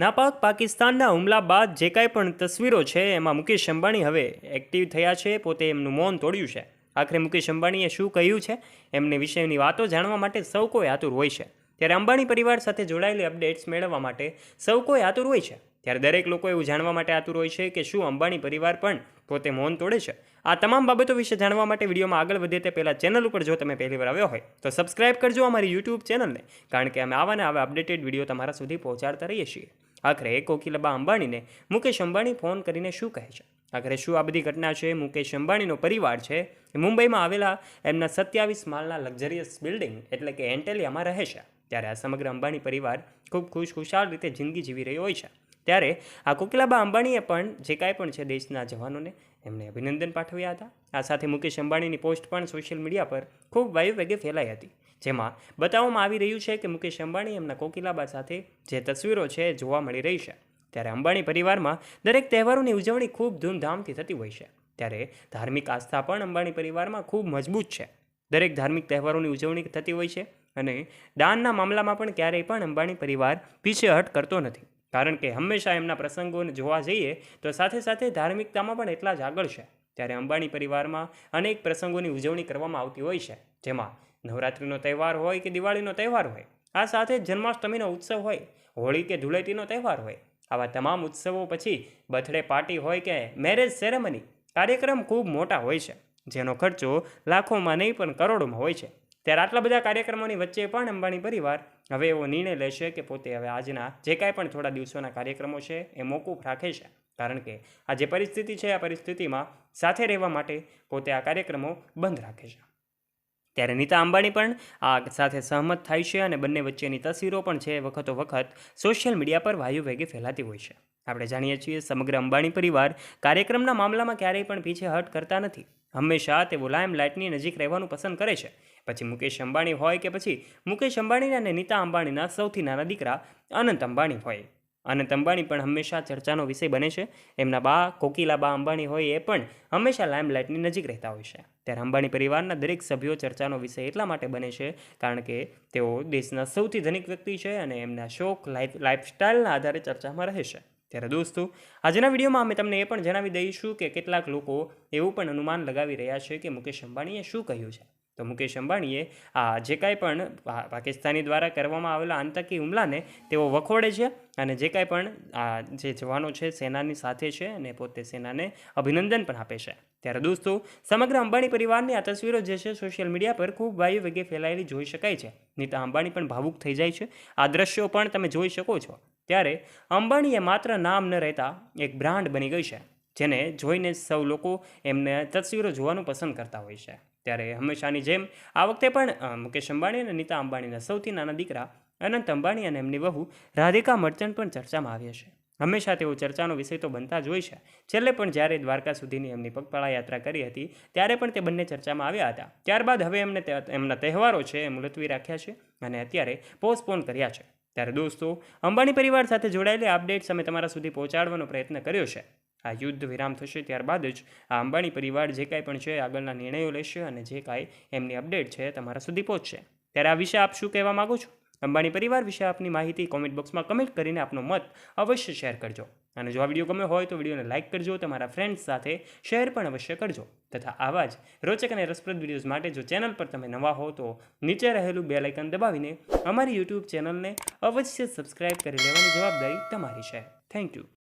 નાપાક પાકિસ્તાનના હુમલા બાદ જે કાંઈ પણ તસવીરો છે એમાં મુકેશ અંબાણી હવે એક્ટિવ થયા છે, પોતે એમનું મૌન તોડ્યું છે. આખરે મુકેશ અંબાણીએ શું કહ્યું છે એમને વિષયની વાતો જાણવા માટે સૌ કોઈ આતુર હોય છે. ત્યારે અંબાણી પરિવાર સાથે જોડાયેલી અપડેટ્સ મેળવવા માટે સૌ કોઈ આતુર હોય છે. ત્યારે દરેક લોકો એવું જાણવા માટે આતુર હોય છે કે શું અંબાણી પરિવાર પણ પોતે મૌન તોડે છે. આ તમામ બાબતો વિશે જાણવા માટે વિડીયોમાં આગળ વધે તે પહેલાં ચેનલ ઉપર જો તમે પહેલી વાર આવ્યો હોય, તો સબસ્ક્રાઇબ કરજો અમારી યુટ્યુબ ચેનલને, કારણ કે અમે આવા ને આવા અપડેટેડ વીડિયો તમારા સુધી પહોંચાડતા રહીએ છીએ. આખરે કોકિલબા અંબાણીને મુકેશ અંબાણી ફોન કરીને શું કહે છે? આખરે શું આ બધી ઘટના છે? મુકેશ અંબાણીનો પરિવાર છે? એ મુંબઈમાં આવેલા એમના સત્યાવીસ માળના લક્ઝરિયસ બિલ્ડિંગ એટલે કે એન્ટેલિયામાં રહે છે. ત્યારે આ સમગ્ર અંબાણી પરિવાર ખૂબ ખુશ, ખુશાલ રીતે જિંદગી જીવી રહ્યો હોય છે. ત્યારે આ કોકિલાબા અંબાણીએ પણ જે કાંઈ પણ છે દેશના જવાનોને એમને અભિનંદન પાઠવ્યા હતા. આ સાથે મુકેશ અંબાણીની પોસ્ટ પણ સોશિયલ મીડિયા પર ખૂબ વાયુ વેગે ફેલાઈ હતી. જેમાં બતાવવામાં આવી રહ્યું છે કે મુકેશ અંબાણી એમના કોકિલાબા સાથે જે તસવીરો છે જોવા મળી રહી છે. ત્યારે અંબાણી પરિવારમાં દરેક તહેવારોની ઉજવણી ખૂબ ધૂમધામથી થતી હોય છે. ત્યારે ધાર્મિક આસ્થા પણ અંબાણી પરિવારમાં ખૂબ મજબૂત છે. દરેક ધાર્મિક તહેવારોની ઉજવણી થતી હોય છે અને દાનના મામલામાં પણ ક્યારેય પણ અંબાણી પરિવાર પીછેહટ કરતો નથી. કારણ કે હંમેશા એમના પ્રસંગોને જોવા જઈએ તો સાથે સાથે ધાર્મિકતામાં પણ એટલા જ આગળ છે. ત્યારે અંબાણી પરિવારમાં અનેક પ્રસંગોની ઉજવણી કરવામાં આવતી હોય છે. જેમાં નવરાત્રિનો તહેવાર હોય કે દિવાળીનો તહેવાર હોય, આ સાથે જન્માષ્ટમીનો ઉત્સવ હોય, હોળી કે ધૂળેટીનો તહેવાર હોય, આવા તમામ ઉત્સવો પછી બર્થડે પાર્ટી હોય કે મેરેજ સેરેમની, કાર્યક્રમ ખૂબ મોટા હોય છે. જેનો ખર્ચો લાખોમાં નહીં પણ કરોડોમાં હોય છે. ત્યારે આટલા બધા કાર્યક્રમોની વચ્ચે પણ અંબાણી પરિવાર હવે એવો નિર્ણય લેશે કે પોતે હવે આજના જે કાંઈ પણ થોડા દિવસોના કાર્યક્રમો છે એ મોકૂફ રાખે છે. કારણ કે આ જે પરિસ્થિતિ છે, આ પરિસ્થિતિમાં સાથે રહેવા માટે પોતે આ કાર્યક્રમો બંધ રાખે છે. ત્યારે નીતા અંબાણી પણ આ સાથે સહમત થાય છે અને બંને વચ્ચેની તસવીરો પણ છે વખતો વખત સોશિયલ મીડિયા પર વાયુ વેગે ફેલાતી હોય છે. આપણે જાણીએ છીએ સમગ્ર અંબાણી પરિવાર કાર્યક્રમના મામલામાં ક્યારેય પણ પીછેહટ કરતા નથી. હંમેશા તેઓ લાઇમ લાઇટની નજીક રહેવાનું પસંદ કરે છે. પછી મુકેશ અંબાણી હોય કે પછી મુકેશ અંબાણીના અને નીતા અંબાણીના સૌથી નાના દીકરા અનંત અંબાણી હોય. અનંત અંબાણી પણ હંમેશા ચર્ચાનો વિષય બને છે. એમના બા કોકિલાબા અંબાણી હોય એ પણ હંમેશા લાઇમલાઇટની નજીક રહેતા હોય છે. ત્યારે અંબાણી પરિવારના દરેક સભ્યો ચર્ચાનો વિષય એટલા માટે બને છે કારણ કે તેઓ દેશના સૌથી ધનિક વ્યક્તિ છે અને એમના શોખ લાઈફ લાઈફસ્ટાઈલના આધારે ચર્ચામાં રહે છે. ત્યારે દોસ્તો, આજના વિડીયોમાં અમે તમને એ પણ જણાવી દઈશું કે કેટલાક લોકો એવું પણ અનુમાન લગાવી રહ્યા છે કે મુકેશ અંબાણીએ શું કહ્યું છે. તો મુકેશ અંબાણીએ આ જે કાંઈ પણ પાકિસ્તાની દ્વારા કરવામાં આવેલા આતંકી હુમલાને તેઓ વખોડે છે અને જે કાંઈ પણ આ જે જવાનો છે સેનાની સાથે છે અને પોતે સેનાને અભિનંદન પણ આપે છે. ત્યારે દોસ્તો, સમગ્ર અંબાણી પરિવારની આ તસવીરો જે છે સોશિયલ મીડિયા પર ખૂબ વાયુ વેગે ફેલાયેલી જોઈ શકાય છે. નીતા અંબાણી પણ ભાવુક થઈ જાય છે. આ દ્રશ્યો પણ તમે જોઈ શકો છો. ત્યારે અંબાણીએ માત્ર નામ ન રહેતા એક બ્રાન્ડ બની ગઈ છે, જેને જોઈને સૌ લોકો એમને તસવીરો જોવાનું પસંદ કરતા હોય છે. ત્યારે હંમેશાની જેમ આ વખતે પણ મુકેશ અંબાણી અને નીતા અંબાણીના સૌથી નાના દીકરા અનંત અંબાણી અને એમની વહુ રાધિકા મર્ચન્ટ પણ ચર્ચામાં આવ્યા છે હંમેશા તેઓ ચર્ચાનો વિષય તો બનતા જ હોય છે. છેલ્લે પણ જ્યારે દ્વારકા સુધીની એમની પગપાળા યાત્રા કરી હતી, ત્યારે પણ તે બંને ચર્ચામાં આવ્યા હતા. ત્યારબાદ હવે એમને એમના તહેવારો છે એ મુલતવી રાખ્યા છે અને અત્યારે પોસ્ટપોન કર્યા છે. ત્યારે દોસ્તો, અંબાણી પરિવાર સાથે જોડાયેલી અપડેટ્સ અમે તમારા સુધી પહોંચાડવાનો પ્રયત્ન કર્યો છે. આ યુદ્ધ વિરામ થશે ત્યારબાદ જ આ અંબાણી પરિવાર જે કાંઈ પણ છે, આગળના નિર્ણયો લેશે અને જે કાંઈ એમની અપડેટ છે, તમારા સુધી પહોંચશે. ત્યારે આ વિશે આપ શું કહેવા માગો છો? અંબાણી પરિવાર વિશે આપની માહિતી કોમેન્ટ બોક્સમાં કમેન્ટ કરીને આપનો મત અવશ્ય શેર કરજો. અને જો આ વીડિયો ગમે હોય તો વિડીયોને લાઇક કરજો, તમારા ફ્રેન્ડ્સ સાથે શેર પણ અવશ્ય કરજો. તથા આવા જ રોચક અને રસપ્રદ વિડીયોઝ માટે જો ચેનલ પર તમે નવા હો તો નીચે રહેલું બે લાઇકન દબાવીને અમારી યુટ્યુબ ચેનલને અવશ્ય સબસ્ક્રાઇબ કરી લેવાની જવાબદારી તમારી છે. Thank you